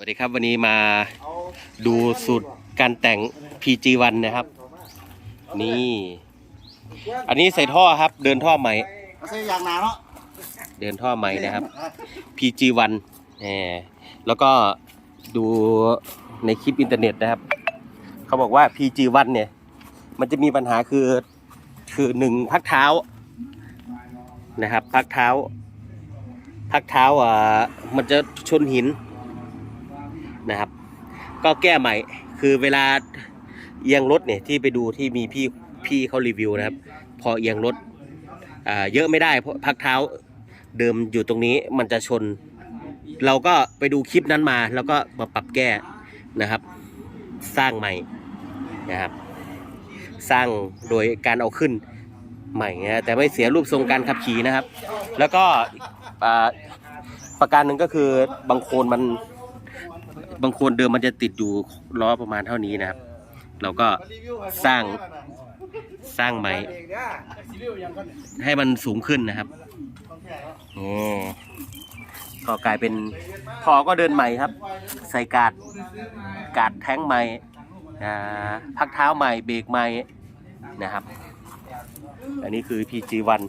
วัสดีครับวันนี้มาดูสูตรการแต่ง PG1 นะครับ นี่ อันนี้ใส่ท่อครับ เดินท่อใหม่ใส่ยางนาเนาะเดินท่อใหม่นะครับ PG1 แหมแล้วก็ดูในคลิปอินเทอร์เน็ตนะครับ เขาบอกว่า PG1 เนี่ย มันจะมีปัญหาคือคือหนึ่งพักเท้านะครับ พักเท้า พักเท้าอ่ามันจะชนหิน นะครับ ก็แก้ใหม่คือเวลาเอียงรถเนี่ยที่ไปดูที่มีพี่พี่เขารีวิวนะครับ พอเอียงรถอ่าเยอะไม่ได้เพราะพักเท้าเดิมอยู่ตรงนี้มันจะชน เราก็ไปดูคลิปนั้นมา แล้วก็มาปรับแก้นะครับ สร้างใหม่นะครับ สร้างโดยการเอาขึ้นใหม่นะแต่ไม่เสียรูปทรงการขับขี่นะครับ แล้วก็อ่าประการหนึ่งก็คือบางโคนมัน บางคนเดิมมันจะติดอยู่ล้อประมาณเท่านี้นะครับ เราก็สร้างสร้างใหม่ให้มันสูงขึ้นนะครับนี่ก็กลายเป็นพอก็เดินใหม่ครับ ใส่กาดกาดแท้งใหม่พักเท้าใหม่เบรกใหม่นะครับ อันนี้คือ PG1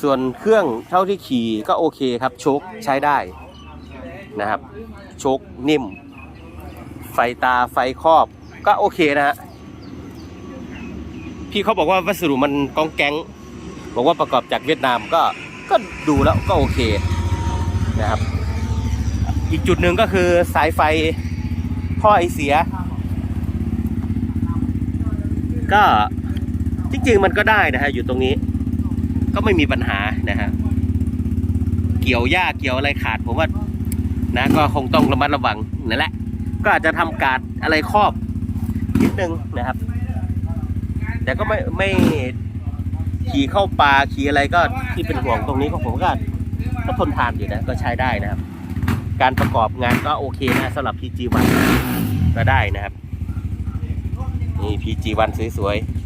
ส่วนเครื่องเท่าที่ขี่ก็โอเคครับ โชคใช้ได้ นะครับ โชคนิ่ม ไฟตาไฟครอบ ก็โอเคนะฮะพี่เขาบอกว่าวัสดุมันกองแก๊งบอกว่าประกอบจากเวียดนามก็ก็ดูแล้วก็โอเคนะครับ อีกจุดหนึ่งก็คือสายไฟท่อไอเสีย ก็จริงๆมันก็ได้นะฮะอยู่ตรงนี้ ก็ไม่มีปัญหานะฮะเกี่ยวหญ้าเกี่ยวอะไรขาดผมว่า นะก็คงต้องระมัดระวังนั่นแหละ ก็อาจจะทำการอะไรครอบนิดนึงนะครับ แต่ก็ไม่ไม่ขี่เข้าป่าขี่อะไรก็ที่เป็นห่วงตรงนี้ของผมก็ก็ทนทานอยู่นะก็ใช้ได้นะครับ การประกอบงานก็โอเคนะสำหรับ PG1 ก็ได้นะครับนี่ PG1 สวยๆ